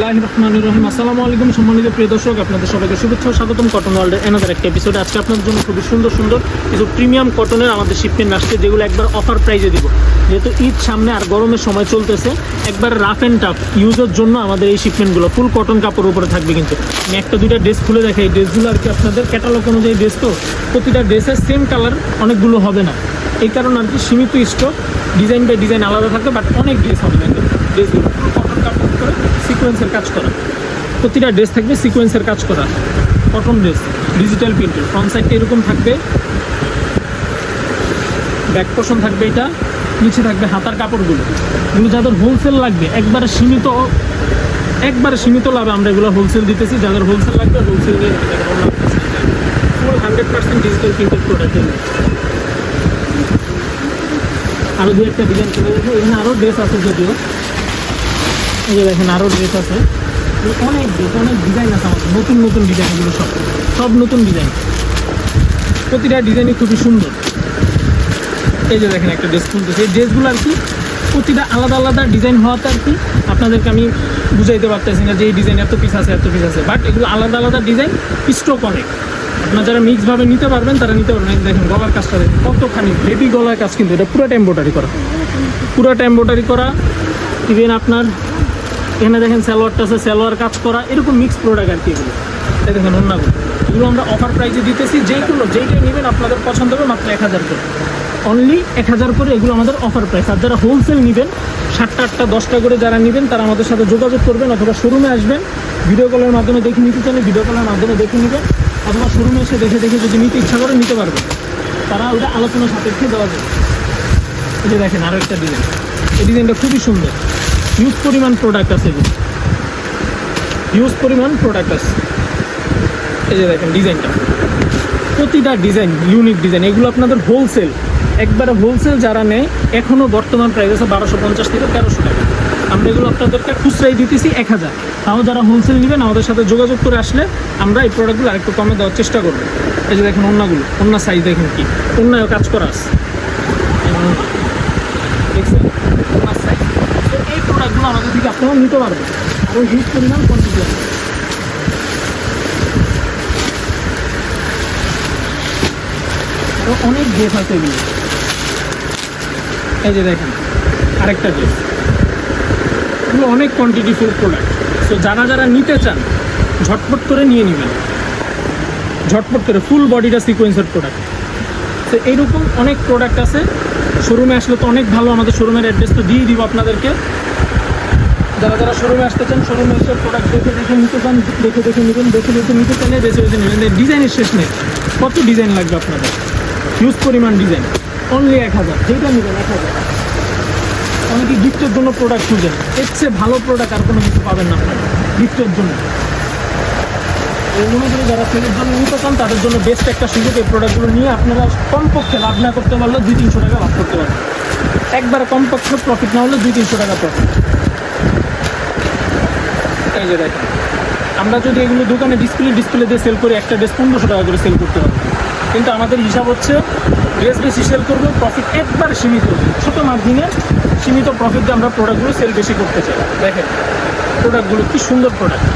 বিসমিল্লাহ রহমান রহিম আসসালামু আলাইকুম সম্মানিত প্রিয় দর্শক, আপনাদের সবাইকে শুভেচ্ছা স্বাগতম কটন ওয়ার্ল্ডের এনাদার একটা এপিসোডে আজকে আপনাদের জন্য খুবই সুন্দর সুন্দর কিছু প্রিমিয়াম কটনের আমাদের শিপমেন্ট আসছে, যেগুলো একবার অফার প্রাইজে দিব। যেহেতু ঈদ সামনে আর গরমের সময় চলতেছে, একবার রাফ অ্যান্ড টাফ ইউজের জন্য আমাদের এই শিপমেন্টগুলো ফুল কটন কাপড়ের উপরে থাকবে কিন্তু। আমি একটা দুইটা ড্রেস খুলে দেখাই ড্রেসগুলো আর কি আপনাদের ক্যাটালগ অনুযায়ী ড্রেস তো, প্রতিটা ড্রেসের সেম কালার অনেকগুলো হবে না। এই কারণে আর কি সীমিত স্টক ডিজাইন বাই ডিজাইন আলাদা থাকবে বাট অনেক ড্রেস হবে ড্রেসগুলো ফুল কটন কাপড় করে সিকোয়েন্সের কাজ করা। প্রতিটা ড্রেস থাকবে সিকোয়েন্সের কাজ করা। কটন ড্রেস ডিজিটাল প্রিন্টের ফ্রন্ট সাইডটা এরকম থাকবে। ব্যাক পোর্শন থাকবে এটা, নিচে থাকবে হাতার কাপড়গুলো। এগুলো যাদের হোলসেল লাগবে, একবারে সীমিত একবারে সীমিত লাভে আমরা এগুলো হোলসেল দিতেছি। যাদের হোলসেল লাগবে হোলসেল দিয়ে full hundred percent digital printed product আরও দু একটা ডিজাইন চলে যাবে এখানে আরও ড্রেস আছে যদিও। এই যে দেখেন আরও ড্রেস আছে। অনেক ড্রেস অনেক ডিজাইন আছে আমাদের। নতুন নতুন ডিজাইনগুলো সব। সব নতুন ডিজাইন প্রতিটা ডিজাইনই খুবই সুন্দর। এই যে দেখেন একটা ড্রেস খুলতেছে। এই ড্রেসগুলো আর কি, প্রতিটা আলাদা আলাদা ডিজাইন হওয়াতে আর কি আপনাদেরকে আমি বুঝাইতে পারতেছি না যে এই ডিজাইন এত পিস আছে, এত পিস আছে। বাট এগুলো আলাদা আলাদা ডিজাইন স্ট্রোক অনেক। আপনারা যারা মিক্সভাবে নিতে পারবেন, তারা নিতে পারবেন। দেখেন গলার কাজটা দেখেন, কতখানি বেবি গলার কাজ কিন্তু। এটা পুরোটা এম্বোটারি করা। পুরোটা এম্বোটারি করা। ইভেন আপনার এখানে দেখেন সালোয়ারটা আছে সালোয়ার কাজ করা, এরকম মিক্স প্রোডাক্ট আর কি এগুলো। এই দেখেন অন্যগুলো এগুলো আমরা অফার প্রাইসে দিতেছি যেগুলো যেইটাই নেবেন আপনাদের পছন্দ হবে মাত্র এক হাজার করে। অনলি এক হাজার করে এগুলো আমাদের অফার প্রাইস আর যারা হোলসেল নেবেন, সাতটা, আটটা, দশটা করে যারা নেবেন, তারা আমাদের সাথে যোগাযোগ করবেন অথবা শোরুমে আসবেন। ভিডিও কলের মাধ্যমে দেখে নিতে চাইলে ভিডিও কলের মাধ্যমে দেখে নেবেন। অথবা শোরুমে এসে দেখে দেখে যদি নিতে ইচ্ছা করে, নিতে পারবেন। তারা ওটা আলোচনা সাপেক্ষে দেওয়া যাবে। যে দেখেন আরও একটা ডিজাইন এই ডিজাইনটা খুবই সুন্দর। হিউজ পরিমাণ প্রোডাক্ট আছে হিউজ পরিমাণ প্রোডাক্ট আছে। এই যে দেখেন ডিজাইনটা প্রতিটা ডিজাইন ইউনিক ডিজাইন এগুলো আপনাদের হোলসেল একবারে হোলসেল যারা নেয় এখনও বর্তমান প্রাইস আছে বারোশো পঞ্চাশ থেকে তেরোশো টাকা। আমরা এগুলো আপনাদেরকে খুচরাই দিতেছি এক হাজার। তাও যারা হোলসেল নেবেন, আমাদের সাথে যোগাযোগ করে আসলে আমরা এই প্রোডাক্টগুলো আরেকটু কমে দেওয়ার চেষ্টা করব। এই যে দেখেন অন্যগুলো, অন্য সাইজ দেখেন কি? অন্যায় কাজ করা আছে। দেখছেন ওনার সাইজ তো এই প্রোডাক্টগুলো আমাদের থেকে আপনারা নিতে পারবেন। আরও হিউজ পরিমাণ কোয়ান্টিটি আছে। আরও অনেক ড্রেস আছে এগুলো। এই যে দেখেন, আরেকটা ড্রেস এগুলো অনেক কোয়ান্টিটি ফুল প্রোডাক্ট তো যারা যারা নিতে চান, ঝটপট করে নিয়ে নেবেন। ঝটপট করে ফুল বডিটা সিকোয়েন্সের প্রোডাক্ট তো এইরকম অনেক প্রোডাক্ট আছে। শোরুমে আসলে তো অনেক ভালো আমাদের শোরুমের অ্যাড্রেস তো দিয়ে দিব আপনাদেরকে। যারা যারা শোরুমে আসতে চান শোরুমে এসে প্রোডাক্ট দেখে দেখে নিতে চান, দেখে দেখে নেবেন, দেখে দেখে নিতে চাইলে বেছে বেছে নেবেন। ডিজাইনের শেষ নেই। কত ডিজাইন লাগবে আপনাদের? হিউজ পরিমাণ ডিজাইন অনলি এক হাজার। যেটা নেবেন, এক হাজার। অনেকে গিফটের জন্য প্রোডাক্ট খুঁজেন। এর চেয়ে ভালো প্রোডাক্ট আর কোনো কিছু পাবেন না আপনারা গিফটের জন্য। এই অনুযায়ী যারা সেলের জন্য নিতে চান, তাদের জন্য বেস্ট একটা সুযোগ এই প্রোডাক্টগুলো নিয়ে আপনারা কমপক্ষে লাভ না করতে পারলেও দুই তিনশো টাকা লাভ করতে পারবেন। একবার কমপক্ষে প্রফিট না হলে দুই তিনশো টাকা প্রফিট এই দেখেন, আমরা যদি এগুলো দোকানে ডিসপ্লে ডিসপ্লে দিয়ে সেল করি, একটা ড্রেস পনেরোশো টাকা করে সেল করতে হবে কিন্তু আমাদের হিসাব হচ্ছে ড্রেস বেশি সেল করব প্রফিট একবার সীমিত, ছোটো মার্জিনে সীমিত প্রফিট দিয়ে আমরা প্রোডাক্টগুলো সেল বেশি করতে চাই। দেখেন প্রোডাক্টগুলো কি সুন্দর প্রোডাক্ট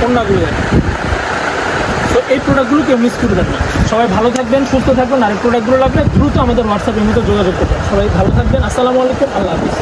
পণ্যগুলো দেখেন। তো এই প্রোডাক্টগুলো কেউ মিস করবেন না। সবাই ভালো থাকবেন, সুস্থ থাকবেন, আর এই প্রোডাক্টগুলো লাগলে দ্রুত আমাদের হোয়াটসঅ্যাপের মধ্যে যোগাযোগ করবেন। সবাই ভালো থাকবেন, আসসালামু আলাইকুম, আল্লাহ হাফিজ।